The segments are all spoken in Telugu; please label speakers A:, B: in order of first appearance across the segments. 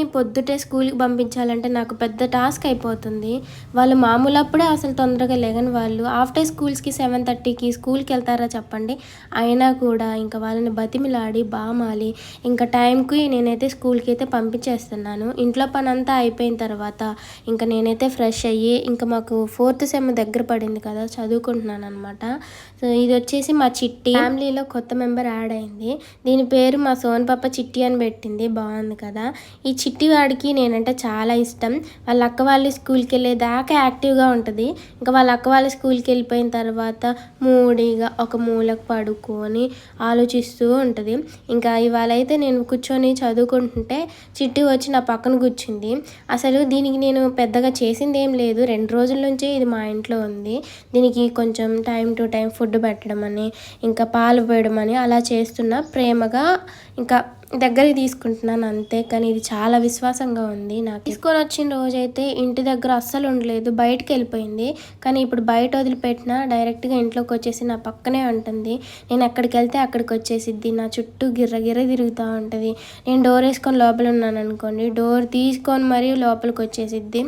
A: పిల్లల్ని పొద్దుటే స్కూల్కి పంపించాలంటే నాకు పెద్ద టాస్క్ అయిపోతుంది. వాళ్ళు మామూలు అప్పుడే అసలు తొందరగా లేగని వాళ్ళు. ఆఫ్టర్ స్కూల్స్కి సెవెన్ థర్టీకి స్కూల్కి వెళ్తారా చెప్పండి. అయినా కూడా ఇంకా వాళ్ళని బతిమిలాడి బామాలి. ఇంకా టైంకి నేనైతే స్కూల్కి అయితే పంపించేస్తున్నాను. ఇంట్లో పని అంతా అయిపోయిన తర్వాత ఇంకా నేనైతే ఫ్రెష్ అయ్యి ఇంకా మాకు ఫోర్త్ సెమ్ దగ్గర పడింది కదా చదువుకుంటున్నాను అనమాట సో ఇది వచ్చేసి మా చిట్టి. ఫ్యామిలీలో కొత్త మెంబర్ యాడ్ అయింది. దీని పేరు మా సోన్ పాప చిట్టి అని పెట్టింది. బాగుంది కదా. ఈ చిట్టి చిట్టివాడికి నేనంటే చాలా ఇష్టం. వాళ్ళ అక్క వాళ్ళు స్కూల్కి వెళ్ళేదాకా యాక్టివ్గా ఉంటుంది. ఇంకా వాళ్ళ అక్క వాళ్ళు స్కూల్కి వెళ్ళిపోయిన తర్వాత మూడీగా ఒక మూలకు పడుకొని ఆలోచిస్తూ ఉంటుంది. ఇంకా ఇవాళ అయితే నేను కూర్చొని చదువుకుంటుంటే చిట్టి వచ్చి నా పక్కన కూర్చుంది. అసలు దీనికి నేను పెద్దగా చేసింది ఏం లేదు. రెండు రోజుల నుంచి ఇది మా ఇంట్లో ఉంది. దీనికి కొంచెం టైం టు టైం ఫుడ్ పెట్టడం అని ఇంకా పాలు పోయడం అని అలా చేస్తున్నా. ప్రేమగా ఇంకా దగ్గరికి తీసుకుంటున్నాను అంతే కానీ ఇది చాలా విశ్వాసంగా ఉంది నాకు. తీసుకొని వచ్చిన రోజైతే ఇంటి దగ్గర అస్సలు ఉండలేదు బయటకు వెళ్ళిపోయింది. కానీ ఇప్పుడు బయట వదిలిపెట్టిన డైరెక్ట్గా ఇంట్లోకి వచ్చేసి నా పక్కనే ఉంటుంది. నేను ఎక్కడికి వెళ్తే అక్కడికి వచ్చేసిద్ది. నా చుట్టూ గిర్ర గిర్ర తిరుగుతూ ఉంటుంది. నేను డోర్ వేసుకొని లోపల ఉన్నాను అనుకోండి డోర్ తీసుకొని మరీ లోపలికి వచ్చేసిద్ది.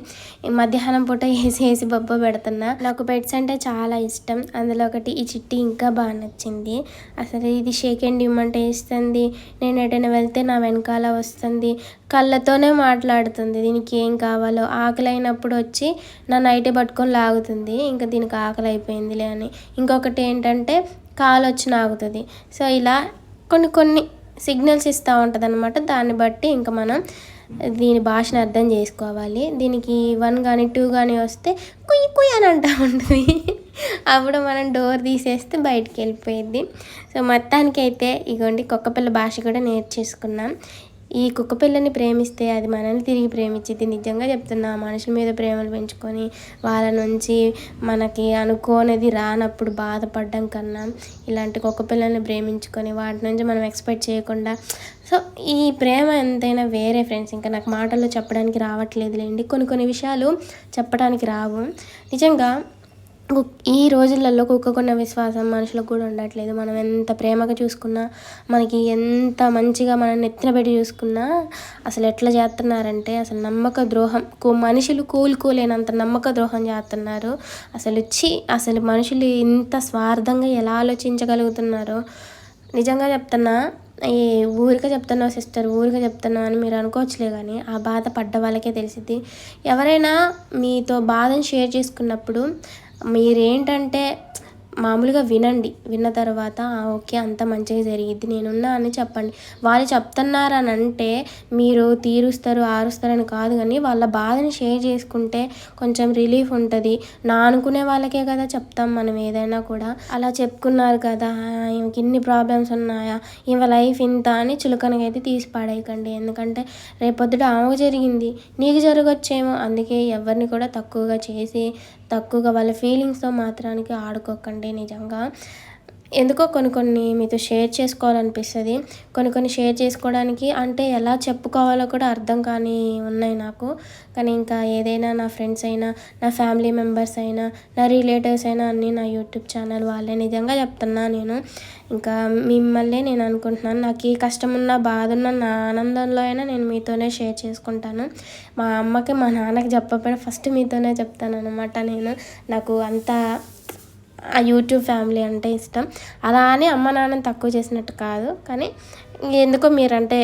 A: మధ్యాహ్నం పూట వేసి వేసి బొబ్బ పెడుతున్నా. నాకు పెట్స్ అంటే చాలా ఇష్టం. అందులో ఒకటి ఈ చిట్టి ఇంకా బాగా నచ్చింది. అసలు ఇది షేక్ అండ్ ఇవ్వమంటే ఇస్తుంది నేను ఎటైనా వెళ్తే నా వెనకాల వస్తుంది. కళ్ళతోనే మాట్లాడుతుంది. దీనికి ఏం కావాలో ఆకలి అయినప్పుడు వచ్చి నా నైటే పట్టుకొని లాగుతుంది. ఇంకా దీనికి ఆకలి అయిపోయిందిలే అని. ఇంకొకటి ఏంటంటే కాలు వచ్చి నాగుతుంది. సో ఇలా కొన్ని కొన్ని సిగ్నల్స్ ఇస్తూ ఉంటుంది అనమాట దాన్ని బట్టి ఇంకా మనం దీని భాషను అర్థం చేసుకోవాలి. దీనికి వన్ కానీ టూ కానీ వస్తే కుయ్యి కుయ్యి అని అంటూ ఉంటుంది. అప్పుడు మనం డోర్ తీసేస్తే బయటికి వెళ్ళిపోయింది. సో మొత్తానికి అయితే ఇగోండి కుక్కపిల్ల భాష కూడా నేర్చేసుకున్నాం. ఈ కుక్కపిల్లని ప్రేమిస్తే అది మనల్ని తిరిగి ప్రేమించింది నిజంగా చెప్తున్నా మనుషుల మీద ప్రేమలు పెంచుకొని వాళ్ళ నుంచి మనకి అనుకోనిది రానప్పుడు బాధపడడం కన్నా ఇలాంటి కుక్కపిల్లని ప్రేమించుకొని వాటి నుంచి మనం ఎక్స్పెక్ట్ చేయకుండా సో ఈ ప్రేమ ఎంతైనా వేరే ఫ్రెండ్స్. ఇంకా నాకు మాటల్లో చెప్పడానికి రావట్లేదులేండి. కొన్ని కొన్ని విషయాలు చెప్పడానికి రావు. నిజంగా ఈ రోజులలో కుక్కకున్న విశ్వాసం మనుషులకు కూడా ఉండట్లేదు. మనం ఎంత ప్రేమగా చూసుకున్నా మనకి ఎంత మంచిగా మనం నెత్తిన పెట్టి చూసుకున్నా అసలు ఎట్లా చేస్తున్నారంటే అసలు నమ్మక ద్రోహం మనుషులు కోలుకోలేనంత నమ్మక ద్రోహం చేస్తున్నారు. అసలు వచ్చి అసలు మనుషులు ఇంత స్వార్థంగా ఎలా ఆలోచించగలుగుతున్నారో నిజంగా చెప్తున్నా ఈ ఊరికే చెప్తున్నా సిస్టర్ ఊరికే చెప్తున్నా అని మీరు అనుకోవచ్చులే కానీ ఆ బాధ పడ్డ వాళ్ళకే తెలిసిద్ది. ఎవరైనా మీతో బాధను షేర్ చేసుకున్నప్పుడు మీరేంటంటే మామూలుగా వినండి. విన్న తర్వాత "ఆ, ఓకే అంత మంచిగా జరిగిద్ది నేనున్నా అని చెప్పండి. వాళ్ళు చెప్తున్నారని అంటే మీరు తీరుస్తారు ఆరుస్తారని కాదు కానీ వాళ్ళ బాధని షేర్ చేసుకుంటే కొంచెం రిలీఫ్ ఉంటుంది. నా అనుకునే వాళ్ళకే కదా చెప్తాం మనం ఏదైనా కూడా. అలా చెప్పుకున్నారు కదా ఈమెకి ఇన్ని ప్రాబ్లమ్స్ ఉన్నాయా? ఈమె లైఫ్ ఇంత అని చులకనకైతే తీసి పాడేయకండి. ఎందుకంటే రేపొద్దుట ఆమెకు జరిగింది నీకు జరగచ్చేమో. అందుకే ఎవరిని కూడా తక్కువగా చేసి తక్కువగా వాళ్ళ ఫీలింగ్స్తో మాత్రానికి ఆడుకోకండి నిజంగా. ఎందుకో కొన్ని కొన్ని మీతో షేర్ చేసుకోవాలనిపిస్తుంది. కొన్ని కొన్ని షేర్ చేసుకోవడానికి అంటే ఎలా చెప్పుకోవాలో కూడా అర్థం కాని ఉన్నాయి నాకు. కానీ ఇంకా ఏదైనా నా ఫ్రెండ్స్ అయినా నా ఫ్యామిలీ మెంబర్స్ అయినా నా రిలేటివ్స్ అయినా అన్నీ నా యూట్యూబ్ ఛానల్ వాళ్ళే నిజంగా చెప్తున్నా నేను. ఇంకా మిమ్మల్ని నేను అనుకుంటున్నాను. నాకు ఈ కష్టం ఉన్న బాధ ఉన్న నా ఆనందంలో అయినా నేను మీతోనే షేర్ చేసుకుంటాను. మా అమ్మకి మా నాన్నకి చెప్పకపోయినా ఫస్ట్ మీతోనే చెప్తాను అనమాట నేను. నాకు అంత ఆ యూట్యూబ్ ఫ్యామిలీ అంటే ఇష్టం. అలా అని అమ్మ నాన్నని తక్కువ చేసినట్టు కాదు. కానీ ఎందుకో మీరంటే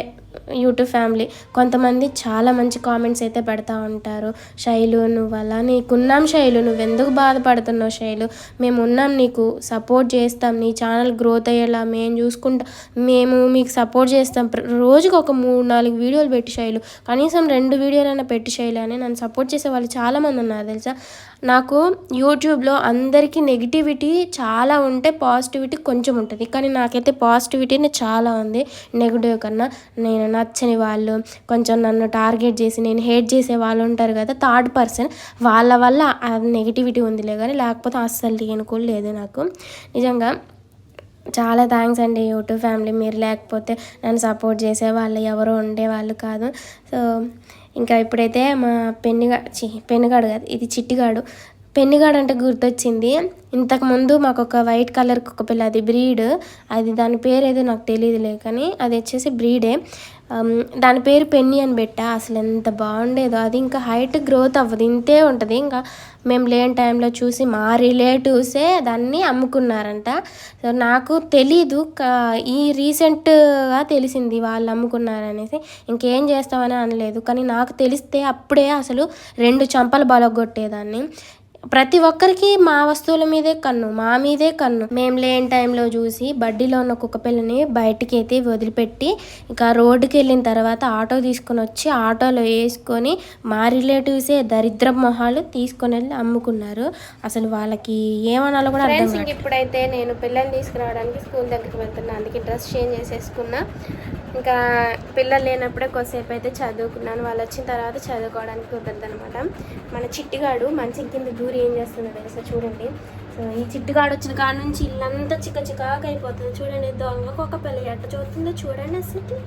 A: యూట్యూబ్ ఫ్యామిలీ. కొంతమంది చాలా మంచి కామెంట్స్ అయితే పెడతా ఉంటారు. శైలు నువ్వు అలా నీకున్నాం శైలు నువ్వు ఎందుకు బాధపడుతున్నావు శైలు? మేము ఉన్నాం నీకు సపోర్ట్ చేస్తాం. నీ ఛానల్ గ్రోత్ అయ్యేలా మేము చూసుకుంటాం మేము మీకు సపోర్ట్ చేస్తాం. రోజుకు ఒక మూడు నాలుగు వీడియోలు పెట్టి శైలు. కనీసం రెండు వీడియోలైనా పెట్టి శైలు అని నన్ను సపోర్ట్ చేసే వాళ్ళు చాలామంది ఉన్నారు తెలుసా? నాకు యూట్యూబ్లో అందరికీ నెగిటివిటీ చాలా ఉంటే పాజిటివిటీ కొంచెం ఉంటుంది. కానీ నాకైతే పాజిటివిటీనే చాలా ఉంది. నెగిటివ్ కన్నా నేను నచ్చని వాళ్ళు కొంచెం నన్ను టార్గెట్ చేసి నేను హేట్ చేసే వాళ్ళు ఉంటారు కదా థర్డ్ పర్సన్ వాళ్ళ వల్ల నెగిటివిటీ ఉందిలే కానీ లేకపోతే అస్సలు లేని కూడా లేదు నాకు. నిజంగా చాలా థ్యాంక్స్ అండి యూట్యూబ్ ఫ్యామిలీ. మీరు లేకపోతే నన్ను సపోర్ట్ చేసే వాళ్ళు ఎవరో ఉండేవాళ్ళు కాదు. సో ఇంకా ఇప్పుడైతే మా పెన్నిగా చి పెన్నుగాడు కాదు ఇది చిట్టిగాడు. పెన్నిగాడు అంటే గుర్తొచ్చింది. ఇంతకుముందు మాకు ఒక వైట్ కలర్ కుక్క పిల్ల అది బ్రీడ్. అది దాని పేరు ఏదో నాకు తెలియదులే కానీ అది వచ్చేసి బ్రీడే.
B: దాని పేరు పెన్ని అని పెట్టా. అసలు ఎంత బాగుండేదో. అది ఇంకా హైట్ గ్రోత్ అవ్వదు. ఇంతే ఉంటుంది. ఇంకా మేము లేని టైంలో చూసి మా రిలేటివ్సే దాన్ని అమ్ముకున్నారంట. సో నాకు తెలీదు. కా- ఈ రీసెంట్గా తెలిసింది వాళ్ళు అమ్ముకున్నారనేసి. ఇంకేం చేస్తామని అనలేదు. కానీ నాకు తెలిస్తే అప్పుడే అసలు రెండు చంపలు బలగొట్టేదాన్ని. ప్రతి ఒక్కరికి మా వస్తువుల మీదే కన్ను మా మీదే కన్ను. మేము లేని టైంలో చూసి బడ్డీలో ఉన్న కుక్క పిల్లని బయటికి అయితే వదిలిపెట్టి ఇంకా రోడ్డుకి వెళ్ళిన తర్వాత ఆటో తీసుకొని వచ్చి ఆటోలో వేసుకొని మా రిలేటివ్సే దరిద్ర మొహాలు తీసుకొని వెళ్ళి అమ్ముకున్నారు. అసలు వాళ్ళకి ఏమనాలో కూడా అర్థం ఇప్పుడైతే నేను పిల్లల్ని తీసుకురావడానికి స్కూల్ దగ్గరికి వెళ్తున్నా. అందుకే డ్రెస్ చేంజ్ చేసేసుకున్నా. ఇంకా పిల్లలు లేనప్పుడే కొద్దిసేపు అయితే చదువుకున్నాను. వాళ్ళు వచ్చిన తర్వాత చదువుకోవడానికి కుదరదు అనమాట మన చిట్టిగాడు మంచి కింద దూరి ఏం చేస్తుందో తెలుసా చూడండి. సో ఈ చిట్టిగాడు వచ్చిన కాడ నుంచి ఇల్లంతా చిక్క చికాకు అయిపోతుంది. చూడండి దొంగకు ఒక పిల్ల ఎట్ట చూస్తుందో చూడండి అసలు.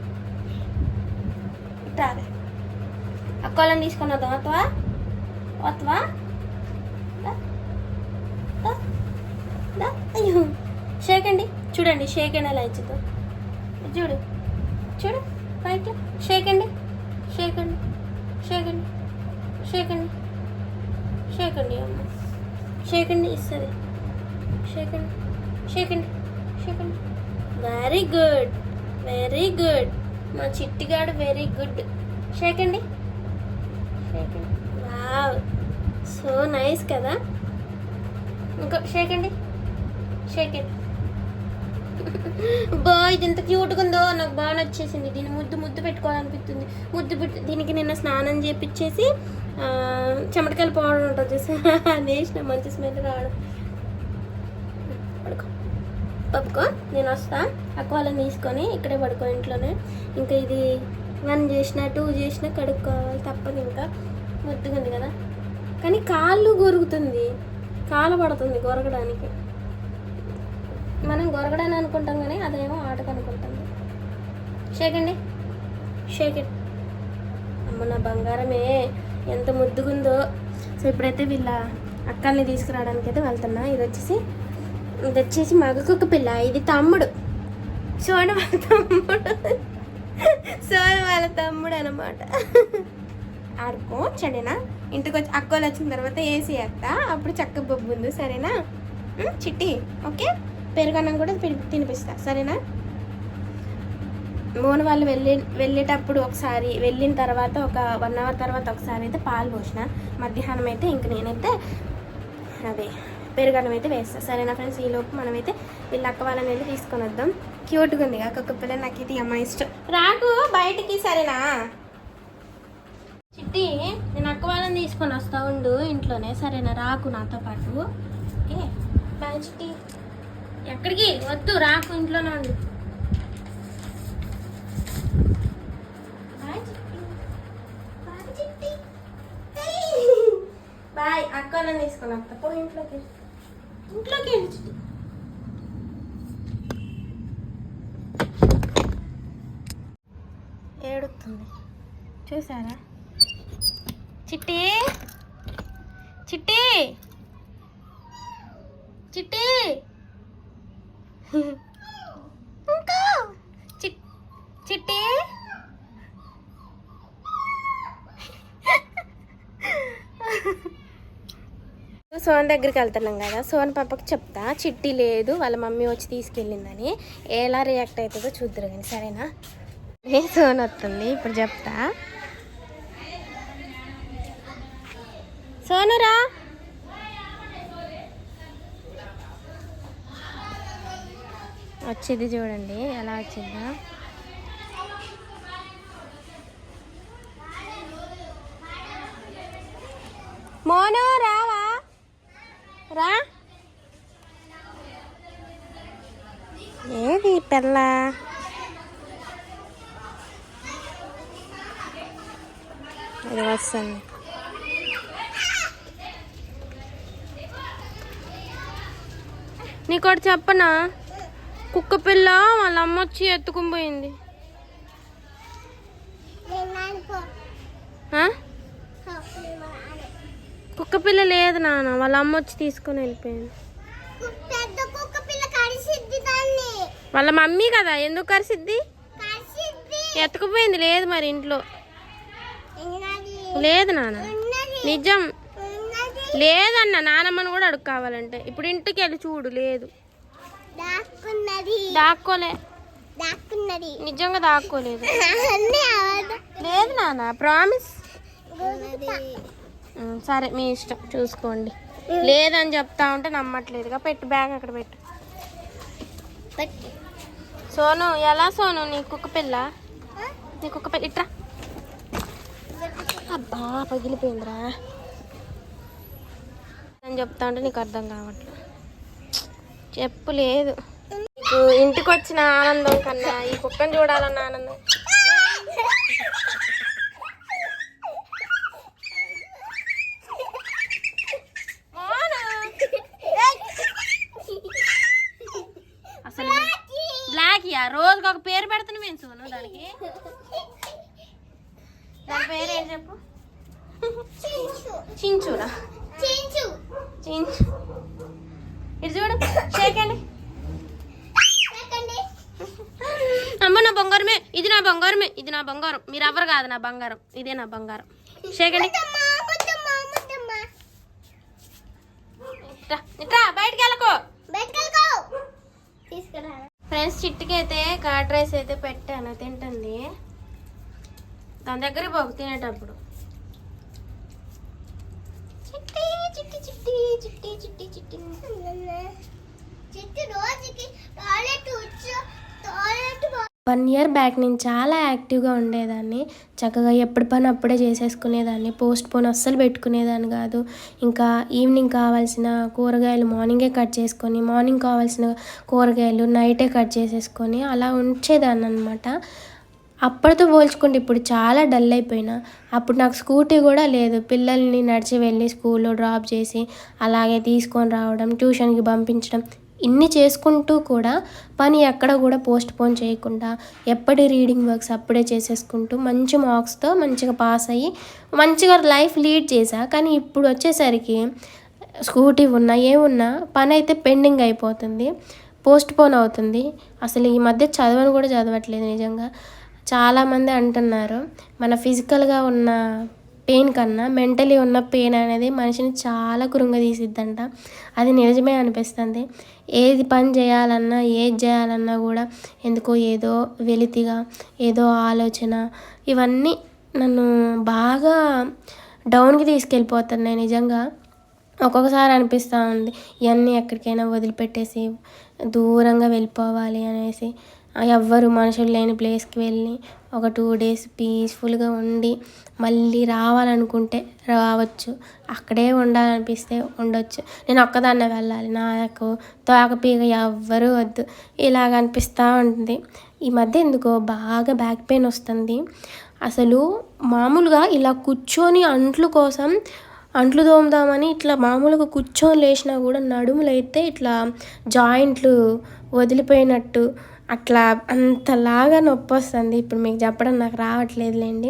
B: ఇట్టారే అక్కలను తీసుకున్న దొంగతవా వస్తావా అయ్యో. షేక్ అండి. చూడండి షేక్ అండి ఎలా చూడు. చూడు రైట్ షేక్ అండి షేక్ అండి షేక్ అండి షేక్ అండి షేక్ అండి అమ్మ షేక్ అండి ఇస్తుంది షేక్ అండి షేక్ అండి షేక్ అండి వెరీ గుడ్ వెరీ గుడ్ మా చిట్టిగాడు వెరీ గుడ్ షేక్ అండి షేక్ అండి వావ్ సో నైస్ కదా ఇంకో షేక్ అండి షేక్ అండి బా ఇది ఎంత క్యూట్గా ఉందో నాకు బాగా నచ్చేసింది. దీన్ని ముద్దు ముద్దు పెట్టుకోవాలనిపిస్తుంది. ముద్దు పెట్టు దీనికి నిన్న స్నానం చేపించేసి చెమటకాయలు పౌడర్ ఉంటుంది అది వేసిన మంచి స్మెల్ రావడం పడుకో. పప్పుకో. నేను వస్తా. అక్క తీసుకొని ఇక్కడే పడుకో ఇంట్లోనే. ఇంకా ఇది వన్ చేసిన టూ చేసిన కడుక్కోవాలి తప్పదు ఇంకా. ముద్దుగా ఉంది కదా. కానీ కాళ్ళు గొరుగుతుంది కాలు పడుతుంది గొరగడానికి మనం గొరగడని అనుకుంటాం కానీ అదేమో ఆటకు అనుకుంటాం. షేక్ అండి. షేక్ ఇట్ అమ్మ నా బంగారమే. ఎంత ముద్దుగుందో. సో ఇప్పుడైతే వీళ్ళ అక్కల్ని తీసుకురావడానికి అయితే వెళ్తున్నా. ఇది వచ్చేసి ఇది వచ్చేసి మగకొక పిల్ల. ఇది తమ్ముడు. సోన వాళ్ళ తమ్ముడు. సోన వాళ్ళ తమ్ముడు అనమాట ఆడుకో చెడేనా ఇంటికి వచ్చి అక్కలు వచ్చిన తర్వాత ఏసీ వేస్తా అప్పుడు చక్క బొబ్బు ఉంది సరేనా చిట్టి. ఓకే? పెరుగన్నం కూడా తిని- తినిపిస్తా సరేనా? మోన వాళ్ళు వెళ్ళి వెళ్ళేటప్పుడు ఒకసారి వెళ్ళిన తర్వాత ఒక వన్ అవర్ తర్వాత ఒకసారి అయితే పాలు పోసిన. మధ్యాహ్నం అయితే ఇంక నేనైతే అదే పెరుగన్నం అయితే వేస్తా. సరేనా ఫ్రెండ్స్? ఈ లోపు మనమైతే వీళ్ళ అక్క వాళ్ళని వెళ్ళి తీసుకొని వద్దాం. క్యూట్గా ఉంది ఒక్కొక్క పిల్ల నాకు ఇది అమ్మ ఇష్టం. రాకు బయటికి సరేనా? చిట్టి నేను అక్క వాళ్ళని తీసుకొని వస్తా ఉండు ఇంట్లోనే. సరేనా? రాకు నాతో పాటు. ఓకే బాయ్ చిట్టి. ఎక్కడికి? వద్దు రాకు ఇంట్లోనే ఉండు. బాయ్ చిట్టి. బాయ్ చిట్టి. బాయ్ అక్క వాళ్ళని తీసుకొని వస్తా పో ఇంట్లోకి. ఇంట్లోకి వెళ్ళు ఏడుతుంది చూసారా? చిట్టి. చిట్టి. చిట్టి. ఇంకో? చిట్టి? సోన్ దగ్గరికి వెళ్తున్నాం కదా సోన్ పాపకి చెప్తా చిట్టి లేదు వాళ్ళ మమ్మీ వచ్చి తీసుకెళ్ళిందని. ఎలా రియాక్ట్ అవుతుందో చూద్దరు కానీ సరేనా? ఏ సోన్ వస్తుంది? ఇప్పుడు చెప్తా. సోనురా? వచ్చింది చూడండి ఎలా వచ్చిందా. మోను రావా? రా. ఏది పిల్ల? అది వస్తుంది. నీకోటి చెప్పనా? కుక్క పిల్ల వాళ్ళ అమ్మ వచ్చి ఎత్తుకుని పోయింది? కుక్క పిల్ల లేదు నాన్న వాళ్ళ అమ్మ వచ్చి తీసుకొని వెళ్ళిపోయింది. వాళ్ళ మమ్మీ కదా ఎందుకు కరిసిద్ది?
C: కరిసిద్ది
A: ఎత్తుకుపోయింది లేదు మరి ఇంట్లో. లేదు నాన్న. నిజం. లేదన్న నానమ్మను కూడా అడుగు కావాలంటే. ఇప్పుడు ఇంటికి వెళ్ళి చూడు లేదు.
C: దాక్కున్నది.
A: దాక్కోలే.
C: దాక్కున్నది.
A: నిజంగా దాక్కోలేదు. లేదు నాన్న ప్రామిస్ సరే మీ ఇష్టం. చూసుకోండి. లేదని చెప్తా ఉంటే నమ్మట్లేదుగా పెట్టు బ్యాగ్ అక్కడ పెట్టు.
C: పట్టు.
A: సోను ఎలా సోను? నీ కుక్క పిల్ల? నీ కుక్క పిల్ల ఇట్రా. అబ్బా పగిలిపోయిందిరా. అని చెప్తా ఉంటే నీకు అర్థం కావట్లేదు. చెప్పు లేదు. ఇంటికి వచ్చిన ఆనందం కన్నా ఈ కుక్కను చూడాలన్న ఆనందం. అసలు బ్లాక్ యా రోజుకి ఒక పేరు పెడుతున్నా మేము సోను దానికి. దాని పేరు ఏం చెప్పు చించురా?
C: చించు.
A: చించు. ఇటు చూడు షేకండి అమ్మ నా బంగారమే. ఇది నా బంగారమే. ఇది నా బంగారం. మీరు ఎవరు కాదు నా బంగారం. ఇదే నా బంగారం. షేకండి ఇట్రా వెళ్ళకో.
C: బయటకెళ్ళకో
A: ఫ్రెండ్స్ చిట్టుకి అయితే రైస్ అయితే పెట్టాను తింటుంది. దాని దగ్గర పోకు తినేటప్పుడు. చిట్టి చిట్టి చిట్టి చిట్టి చిట్టి. చిట్టి
C: రోజుకి టాయిలెట్ వచ్చు టాయిలెట్
A: వన్ ఇయర్ బ్యాక్ నేను చాలా యాక్టివ్గా ఉండేదాన్ని. చక్కగా ఎప్పటి పని అప్పుడే చేసేసుకునేదాన్ని. పోస్ట్ పోన్ అస్సలు పెట్టుకునేదాన్ని కాదు. ఇంకా ఈవినింగ్ కావాల్సిన కూరగాయలు మార్నింగే కట్ చేసుకొని మార్నింగ్ కావాల్సిన కూరగాయలు నైటే కట్ చేసేసుకొని అలా ఉంచేదాన్ని అనమాట అప్పటితో పోల్చుకుంటే ఇప్పుడు చాలా డల్ అయిపోయినా. అప్పుడు నాకు స్కూటీ కూడా లేదు. పిల్లల్ని నడిచి వెళ్ళి స్కూల్లో డ్రాప్ చేసి అలాగే తీసుకొని రావడం ట్యూషన్కి పంపించడం ఇన్ని చేసుకుంటూ కూడా పని ఎక్కడ కూడా పోస్ట్ పోన్ చేయకుండా ఎప్పటి రీడింగ్ వర్క్స్ అప్పుడే చేసేసుకుంటూ మంచి మార్క్స్తో మంచిగా పాస్ అయ్యి మంచిగా లైఫ్ లీడ్ చేశా. కానీ ఇప్పుడు వచ్చేసరికి స్కూటీ ఉన్నా ఏమున్నా పని అయితే పెండింగ్ అయిపోతుంది పోస్ట్ పోన్ అవుతుంది. అసలు ఈ మధ్య చదవను కూడా చదవట్లేదు నిజంగా. చాలామంది అంటున్నారు మన ఫిజికల్గా ఉన్న పెయిన్ కన్నా మెంటలీ ఉన్న పెయిన్ అనేది మనిషిని చాలా కృంగదీసిద్దంట అది నిజమే అనిపిస్తుంది. ఏది పని చేయాలన్నా ఏది చేయాలన్నా కూడా ఎందుకో ఏదో వెలితిగా ఏదో ఆలోచన ఇవన్నీ నన్ను బాగా డౌన్కి తీసుకెళ్ళిపోతున్నాయి నిజంగా. ఒక్కొక్కసారి అనిపిస్తూ ఉంది ఇవన్నీ ఎక్కడికైనా వదిలిపెట్టేసి దూరంగా వెళ్ళిపోవాలి అనేసి. ఎవ్వరు మనుషులు లేని ప్లేస్కి వెళ్ళి ఒక టూ డేస్ పీస్ఫుల్గా ఉండి మళ్ళీ రావాలనుకుంటే రావచ్చు. అక్కడే ఉండాలనిపిస్తే ఉండొచ్చు. నేను ఒక్కదాన్నే వెళ్ళాలి. నాకు తోకపీగ ఎవ్వరూ వద్దు. ఇలాగ అనిపిస్తూ ఉంటుంది. ఈ మధ్య ఎందుకో బాగా బ్యాక్ పెయిన్ వస్తుంది. అసలు మామూలుగా ఇలా కూర్చొని అంట్లు కోసం అంట్లు తోముదామని ఇట్లా మామూలుగా కూర్చొని లేచినా కూడా నడుములు అయితే ఇట్లా జాయింట్లు వదిలిపోయినట్టు అట్లా అంతలాగా నొప్పి వస్తుంది. ఇప్పుడు మీకు చెప్పడం నాకు రావట్లేదులేండి.